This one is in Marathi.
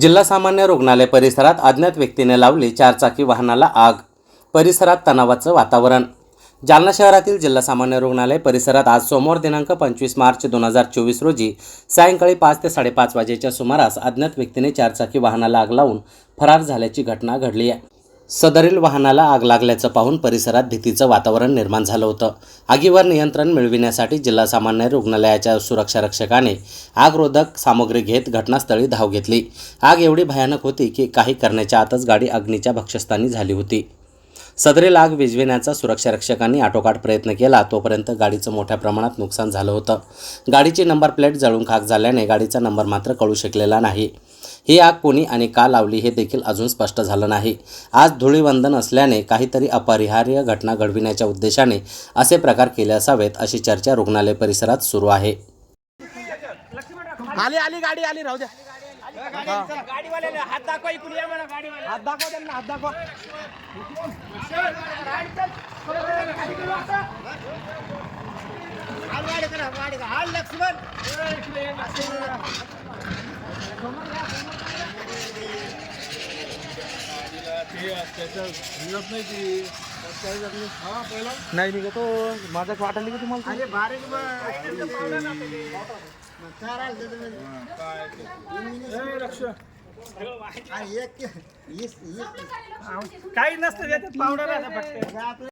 जिल्हा सामान्य रुग्णालय परिसरात अज्ञात व्यक्तीने लावली चारचाकी वाहनाला आग. परिसरात तणावाचं वातावरण. जालना शहरातील जिल्हा सामान्य रुग्णालय परिसरात आज सोमवार दिनांक पंचवीस मार्च दोन हजार चोवीस रोजी सायंकाळी पाच ते साडेपाच वाजेच्या सुमारास अज्ञात व्यक्तीने चारचाकी वाहनाला आग लावून फरार झाल्याची घटना घडली आहे. सदरील वाहनाला आग लागल्याचं पाहून परिसरात भीतीचं वातावरण निर्माण झालं होतं. आगीवर नियंत्रण मिळविण्यासाठी जिल्हा सामान्य रुग्णालयाच्या सुरक्षा रक्षकाने आगरोधक सामग्री घेत घटनास्थळी धाव घेतली. आग एवढी भयानक होती की काही करण्याच्या आतच गाडी अग्नीच्या भक्षस्थानी झाली होती. सदरील आग विजविण्याचा सुरक्षा रक्षकांनी आटोकाट प्रयत्न केला तोपर्यंत गाडीचं मोठ्या प्रमाणात नुकसान झालं होतं. गाडीची नंबर प्लेट जळून खाक झाल्याने गाडीचा नंबर मात्र कळू शकलेला नाही. ही आग कोणी आणि का लावली हे देखील अजून स्पष्ट झालं नाही आज धुळीवंदन असल्याने काहीतरी अपरिहार्य घटना घडविण्याच्या उद्देशाने असे प्रकार केले असावेत अशी चर्चा रुग्णालय परिसरात सुरू आहे आली आली गाडी आली राहू द्या गाडीवाल्याला हात दाखवा इकडे या गाडीवाला हात दाखवा त्यांना हात दाखवा हाल लक्ष्मण नाही निघतो माझा वाटायला की तुम्हाला? अरे बारीक वीस काही नसतं त्याच्यात पावडर फक्त.